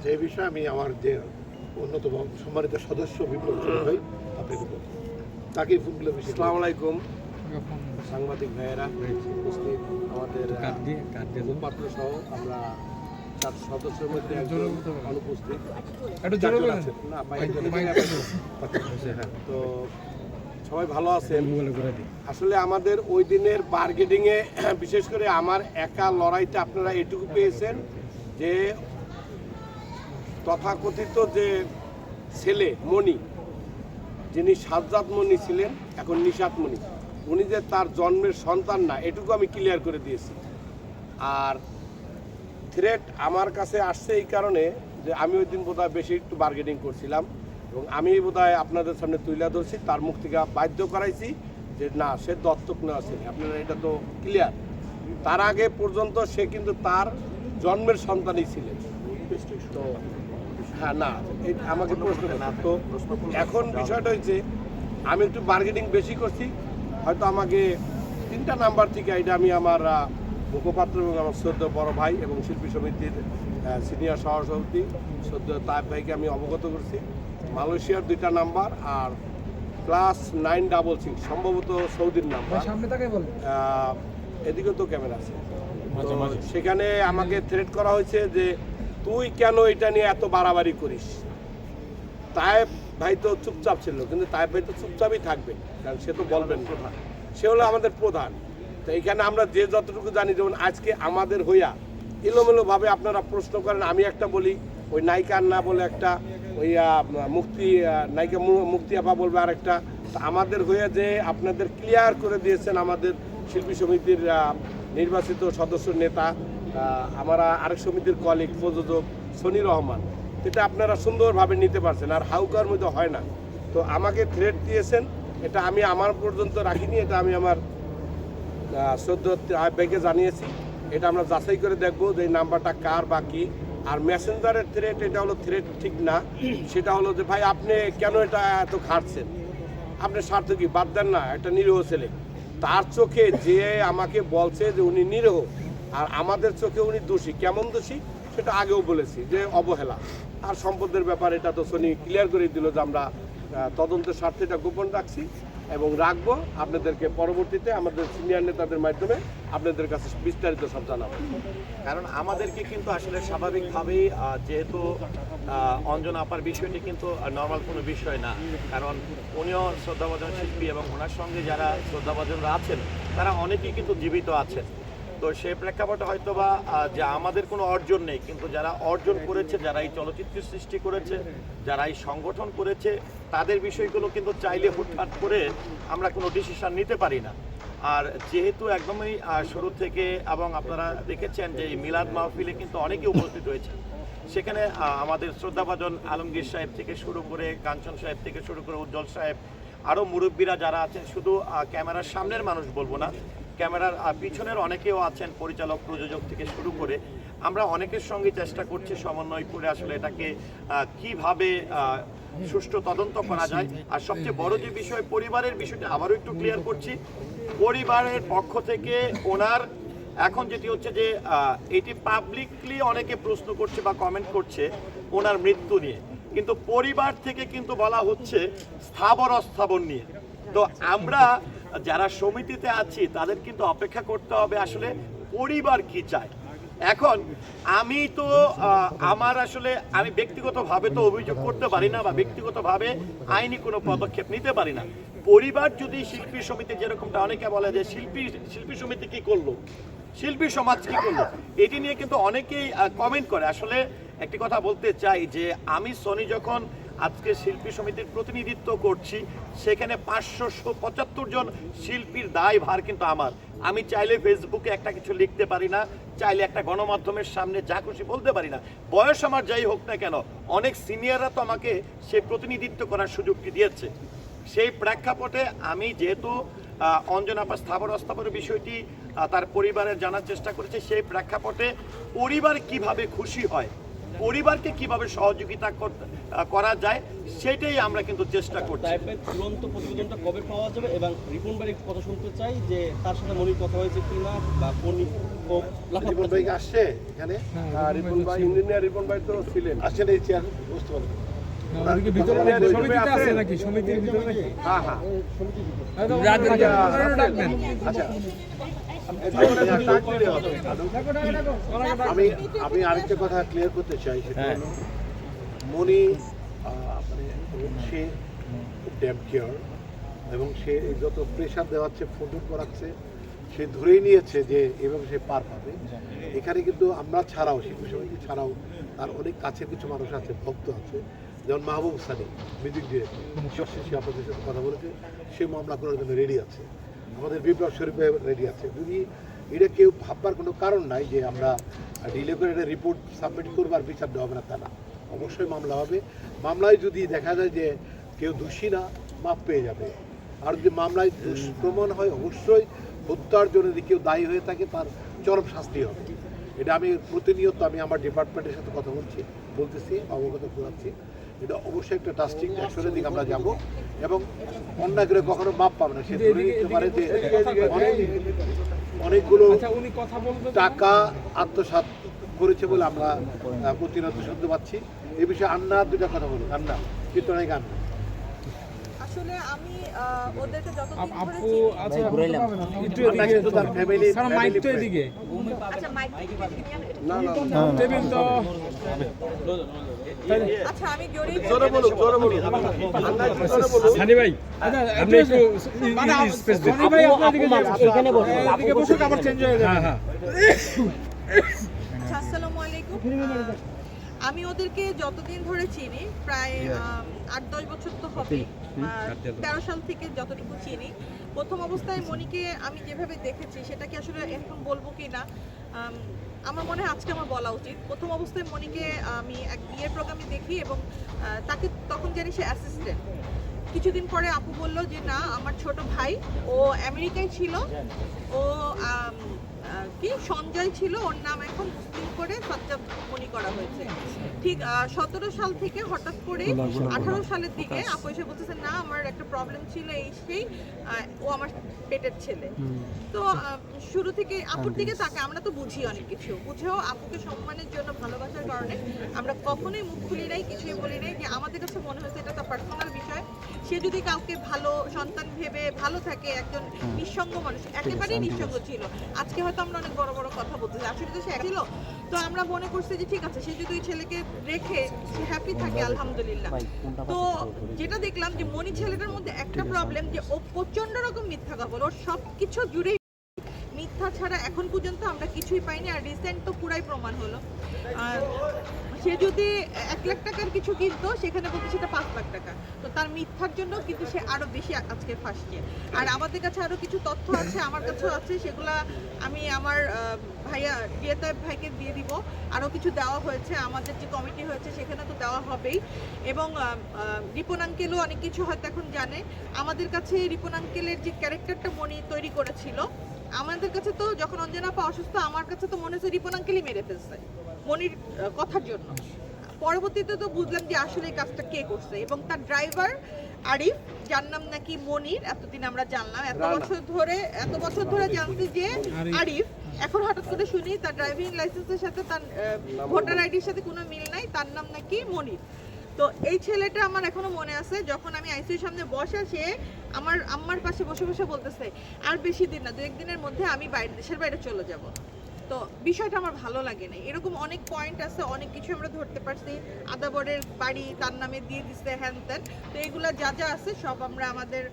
আচ্ছা এই বিষয়ে আমি আমার যে অন্যতম সম্মানিত সদস্য বিপ্লব ভাই আপনাকে বলব। তাকেই ফোনগুলো বেশি আসসালামু আলাইকুম। সাংবাদিক ভাইয়েরা উপস্থিত আমাদের কাট দিয়ে কাট দিয়ে দেবো। পাত্র সহ আমরা চার সদস্যের মধ্যে একজন অনুপস্থিত। না মাইক- হ্যাঁ। তো সবাই ভালো আছেন। আসলে আমাদের ওই দিনের বার্গেটিংয়ে বিশেষ করে আমার একা লড়াইতে আপনারা এটুকু পেয়েছেন যে তথাকথিত যে ছেলে মণি, যিনি সাজ্জাদ মণি ছিলেন, এখন নিশাত মণি, উনি যে তার জন্মের সন্তান না, এটুকু আমি ক্লিয়ার করে দিয়েছি। আর থ্রেট আমার কাছে আসছে এই কারণে যে আমি ওই দিন বোধহয় বেশি একটু বার্গেনিং করছিলাম এবং আমি বোধহয় আপনাদের সামনে তুলে ধরছি, তার মুখ থেকে বাধ্য করাইছি যে না, সে দত্তক নেওয়া ছিল আপনারা এটা তো ক্লিয়ার তার আগে পর্যন্ত সে কিন্তু তার জন্মের সন্তানই ছিলেন। তো হ্যাঁ না এই আমাকে প্রশ্ন না তো এখন বিষয়টা হচ্ছে আমি একটু বার্গেটিং বেশি করছি হয়তো আমাকে তিনটা নাম্বার থেকে এটা আমি আমার মুখপাত্র এবং আমার সদ্য বড় ভাই এবং শিল্পী সমিতির সিনিয়র সহসভাপতি সদ্য তাইব ভাইকে আমি অবগত করছি। মালয়েশিয়ার দুইটা নাম্বার আর প্লাস নাইন ডাবল সিক্স সম্ভবত সৌদির নাম্বার সামনে তাকাই বল আহ, এদিকেও তো ক্যামেরা আছে। মাঝে তো মাঝে। সেখানে আমাকে থ্রেট করা হয়েছে যে তুই কেন এটা নিয়ে এত বাড়াবাড়ি করিস? তায়েব ভাই তো চুপচাপ ছিল, কিন্তু তায়েব ভাই তো চুপচাপই থাকবে, কারণ সে তো বলবেন প্রধান সে হলো আমাদের প্রধান। তো এখানে আমরা যে যতটুকু জানি, যেমন আজকে আমাদের হইয়া এলোমেলোভাবে আপনারা প্রশ্ন করেন, আমি একটা বলি, ওই নায়িকার না বলে একটা, ওই মুক্তি নায়িকা মুক্তি আপা বলবে আর একটা আমাদের হয়ে যে আপনাদের ক্লিয়ার করে দিয়েছেন আমাদের শিল্পী সমিতির নির্বাচিত সদস্য নেতা আমরা আরেক সমিতির কলিগ প্রযোজক সনি রহমান। এটা আপনারা সুন্দরভাবে নিতে পারছেন, আর হাউকার মধ্যে হয় না। তো আমাকে থ্রেট দিয়েছেন, এটা আমি আমার পর্যন্ত রাখিনি, এটা আমি আমার সদ্য ভাইকে জানিয়েছি। এটা আমরা যাচাই করে দেখব যে এই নাম্বারটা কার বা কি। আর মেসেঞ্জারের থ্রেট এটা হলো থ্রেট ঠিক না। সেটা হলো যে, ভাই, আপনি কেন এটা এত খাটছেন আপনি স্বার্থ কি বাদ দেন না, একটা নিরীহ ছেলে। তার চোখে যে আমাকে বলছে যে উনি নিরীহ আর আমাদের চোখে উনি দোষী। কেমন দোষী? সেটা আগেও বলেছি যে অবহেলা। আর সম্পদের ব্যাপার এটা তো শনি ক্লিয়ার করে দিল যে আমরা তদন্তের স্বার্থে এটা গোপন রাখছি এবং রাখব। আপনাদেরকে পরবর্তীতে আমাদের সিনিয়র নেতাদের মাধ্যমে আপনাদের কাছে বিস্তারিত সব জানাব। কারণ আমাদেরকে কিন্তু আসলে স্বাভাবিকভাবেই যেহেতু অঞ্জন আপার বিষয়টি কিন্তু নর্মাল কোনো বিষয় না। কারণ উনিও শ্রদ্ধাভাজন শিল্পী এবং ওনার সঙ্গে যারা শ্রদ্ধাভাজনরা আছেন, তারা অনেকেই কিন্তু জীবিত আছেন। তো সেই প্রেক্ষাপটে হয়তো বা যে আমাদের কোনো অর্জন নেই, কিন্তু যারা অর্জন করেছে, যারা এই চলচ্চিত্র সৃষ্টি করেছে, যারা এই সংগঠন করেছে, তাদের বিষয়গুলো কিন্তু চাইলে হুটহাট করে আমরা কোনো ডিসিশন নিতে পারি না। আর যেহেতু একদমই শুরু থেকে এবং আপনারা দেখেছেন যে এই মিলাদ মাহফিলে কিন্তু অনেকে উপস্থিত হয়েছে। সেখানে আমাদের শ্রদ্ধাভাজন আলমগীর সাহেব থেকে শুরু করে, কাঞ্চন সাহেব থেকে শুরু করে, উজ্জ্বল সাহেব, আরও মুরব্বীরা যারা আছেন, শুধু ক্যামেরার সামনের মানুষ বলব না ক্যামেরার পিছনের অনেকেও আছেন পরিচালক, প্রযোজক থেকে শুরু করে। আমরা অনেকের সঙ্গে চেষ্টা করছি সমন্বয় করে আসলে এটাকে কীভাবে সুষ্ঠু তদন্ত করা যায়। আর সবচেয়ে বড় যে বিষয়, পরিবারের বিষয়টা আবারও একটু ক্লিয়ার করছি। পরিবারের পক্ষ থেকে ওনার এখন যেটি হচ্ছে যে এটি পাবলিকলি অনেকে প্রশ্ন করছে বা কমেন্ট করছে ওনার মৃত্যু নিয়ে। কিন্তু পরিবার থেকে কিন্তু বলা হচ্ছে স্থাবর অস্থাবর নিয়ে। তো আমরা যারা সমিতিতে আছি, তাদের কিন্তু অপেক্ষা করতে হবে আসলে পরিবার কি চায়। এখন আমি তো আমার আসলে, আমি ব্যক্তিগতভাবে তো অভিযোগ করতে পারি না বা ব্যক্তিগতভাবে আইনি কোনো পদক্ষেপ নিতে পারি না। পরিবার যদি শিল্পী সমিতি যেরকমটা অনেকে বলে যে শিল্পী শিল্পী সমিতি কি করল? শিল্পী সমাজ কি করল? এটি নিয়ে কিন্তু অনেকেই কমেন্ট করে। আসলে একটি কথা বলতে চাই যে আমি সনি যখন আজকে শিল্পী সমিতির প্রতিনিধিত্ব করছি। সেখানে পাঁচশো পঁচাত্তর জন শিল্পীর দায় ভার কিন্তু আমার। আমি চাইলে ফেসবুকে একটা কিছু লিখতে পারি না চাইলে একটা গণমাধ্যমের সামনে যা খুশি বলতে পারি না। বয়স আমার যাই হোক না কেন অনেক সিনিয়ররা তো আমাকে সে প্রতিনিধিত্ব করার সুযোগটি দিয়েছে। সেই প্রেক্ষাপটে আমি যেহেতু আহ, অঞ্জনা আপা স্থাবর অস্থাবরের বিষয়টি তার পরিবারের জানার চেষ্টা করেছে সেই প্রেক্ষাপটে পরিবার কীভাবে খুশি হয় পরিবারকে কীভাবে সহযোগিতা করা যায় সেটাই আমরা কিন্তু চেষ্টা করছি। টাইপের চূড়ান্ত প্রতিবেদনটা কবে পাওয়া যাবে এবং রিপন ভাইয়ের কথা শুনতে চাই যে তার সাথে মনির কথা হয়েছে কিনা বা কোন ও লাফাতে ভাই আসছে এখানে? রিপন ভাই ইঞ্জিনিয়ার রিপন ভাই তো ছিলেন। আসছেন এই চেয়ার বুঝতে পারবেন ওদিকে ভিতরে নাকি? সমিতিতে আছে নাকি? সমিতির ভিতরে নাকি? হ্যাঁ হ্যাঁ। আচ্ছা। আমি আমি আরেকটা কথা ক্লিয়ার করতে চাই সেটা হলো মনি মানে সে খুব ড্যাম কেয়ার এবং সে যত প্রেশার দেওয়াচ্ছে ফোন করাচ্ছে সে ধরেই নিয়েছে যে এভাবে সে পার পাবে। এখানে কিন্তু আমরা ছাড়াও শিল্পী সমিতি ছাড়াও তার অনেক কাছের কিছু মানুষ আছে ভক্ত আছে যেমন মাহবুব সানি মিউজিক ডিরেক্টর সে আপনাদের সাথে কথা বলেছে সে মামলা করার জন্য রেডি আছে। আমাদের বিপ্লব শরীফে রেডি আছে। যদি এটা কেউ ভাববার কোনো কারণ নাই যে আমরা ডিলে করে একটা রিপোর্ট সাবমিট করব আর বিচার দেওয়া হবে না, তা না। অবশ্যই মামলা হবে। মামলায় যদি দেখা যায় যে কেউ দোষী না, মাপ পেয়ে যাবে। আর যদি মামলায় দুষ্প্রমাণ হয়, অবশ্যই হত্যার জন্য যদি কেউ দায়ী হয়ে থাকে, তার চরম শাস্তি হবে। এটা আমি প্রতিনিয়ত আমি আমার ডিপার্টমেন্টের সাথে কথা বলছি, বলতেছি, অবগত করাচ্ছি। এটা অবশ্যই একটা টাস্টিং অ্যাকশনের দিকে আমরা যাব। এবং অন্যায় করে কখনো মাপ পাবে না। সে ধরে নিতে পারে যে অনেক- অনেকগুলো আচ্ছা উনি কথা বলবেন টাকা আত্মসাৎ করেছে বলে আমরা প্রতিনিয়ত শুনতে পাচ্ছি। এই বিষয়ে আন্না দুটা কথা বলুন। আন্না কীর্তনায় গান। আসলে আমি ওদেরকে যতদিন আপু। একটু এদিকে। তার ফ্যামিলি স্যার মাইক তো এদিকে। আচ্ছা মাইক না না টেবিল তো আচ্ছা আমি আচ্ছা আচ্ছা ওদেরকে যতদিন ধরে চিনি প্রায় আট দশ বছর তো হবে তেরো সাল থেকে যতটুকু চিনি। প্রথম অবস্থায় মনিকে আমি যেভাবে দেখেছি সেটা কি আসলে এখন বলব কি না আমার মনে হয় আজকে আমার বলা উচিত। প্রথম অবস্থায় মনিকে আমি এক বিয়ের প্রোগ্রামে দেখি এবং তাকে তখন জানি সে অ্যাসিস্ট্যান্ট কিছুদিন পরে আপু বলল যে, না, আমার ছোট ভাই, ও আমেরিকায় ছিল। ও কি? সঞ্জয় ছিল ওর নাম এখন মুসলিম করে সাজ্জাদ মনি করা হয়েছে। ঠিক সতেরো সাল থেকে হঠাৎ করে আঠারো সালের দিকে আপু এসে বলতেছে না আমার একটা প্রবলেম ছিল এই সেই ও আমার পেটের ছেলে। তো শুরু থেকে আপুর দিকে তাকে আমরা তো বুঝি অনেক কিছু। বুঝেও আপুকে সম্মানের জন্য ভালোবাসার কারণে আমরা কখনোই মুখ খুলি নাই কিছুই বলি নাই যে আমাদের কাছে মনে হয়েছে এটা তার পার্সোনাল বিষয়। সে যদি কাউকে ভালো সন্তান ভেবে ভালো থাকে একজন নিঃসঙ্গ মানুষ একেবারেই নিঃসঙ্গ ছিল। আজকে হয়তো আমরা অনেক বড় বড় কথা বলতেছি আসলে তো সে ছিল। তো আমরা মনে করছি যে ঠিক আছে সে যদি ওই ছেলেকে রেখে সে হ্যাপি থাকে আলহামদুলিল্লাহ। তো যেটা দেখলাম যে মনি ছেলেটার মধ্যে একটা প্রবলেম যে ও প্রচণ্ড রকম মিথ্যা কথা বলে ওর সব কিছু জুড়েই ছাড়া এখন পর্যন্ত আমরা কিছুই পাইনি, আর রিসেন্ট তো পুরাই প্রমাণ হলো। আর সে যদি এক লাখ টাকার কিছু কিনতো, সেখানে বলতে সেটা পাঁচ লাখ টাকা। তো তার মিথ্যার জন্য কিন্তু সে আরও বেশি আজকে ফাঁসছে। আর আমাদের কাছে আরও কিছু তথ্য আছে, আমার কাছেও আছে, সেগুলা আমি আমার ভাইয়া রিয়াতাব ভাইকে দিয়ে দিব। আরও কিছু দেওয়া হয়েছে, আমাদের যে কমিটি হয়েছে সেখানে তো দেওয়া হবেই। এবং রিপন আঙ্কেলও অনেক কিছু হয়তো এখন জানে। আমাদের কাছে রিপন আঙ্কেলের যে ক্যারেক্টারটা মনি তৈরি করেছিল আমাদের কাছে তো যখন অঞ্জনা আপা অসুস্থ আমার কাছে তো মনে হচ্ছে রিপন আঙ্কেলই মেরে ফেলছে মনির কথার জন্য। পরবর্তীতে তো বুঝলাম যে আসলে এই কাজটা কে করছে এবং তার ড্রাইভার আরিফ যার নাম নাকি মনির এতদিন আমরা জানলাম এত বছর ধরে এত বছর ধরে জানছি যে আরিফ। আরিফ এখন হঠাৎ করে শুনি তার ড্রাইভিং লাইসেন্সের সাথে তার ভোটার আইডির সাথে কোনো মিল নাই তার নাম নাকি মনির। তো এই ছেলেটা আমার এখনও মনে আছে, যখন আমি আইসিউ সামনে বসা সে আমার আম্মার পাশে বসে বসে বলতেছে, আর বেশি দিন না দু একদিনের মধ্যে আমি বাইরে, দেশের বাইরে চলে যাব। তো বিষয়টা আমার ভালো লাগে না এরকম অনেক পয়েন্ট আছে, অনেক কিছু আমরা ধরতে পারছি। আদাবরের বাড়ি তার নামে দিয়ে দিচ্ছে হ্যান ত্যান। তো এগুলা যা যা আছে সব আমরা আমাদের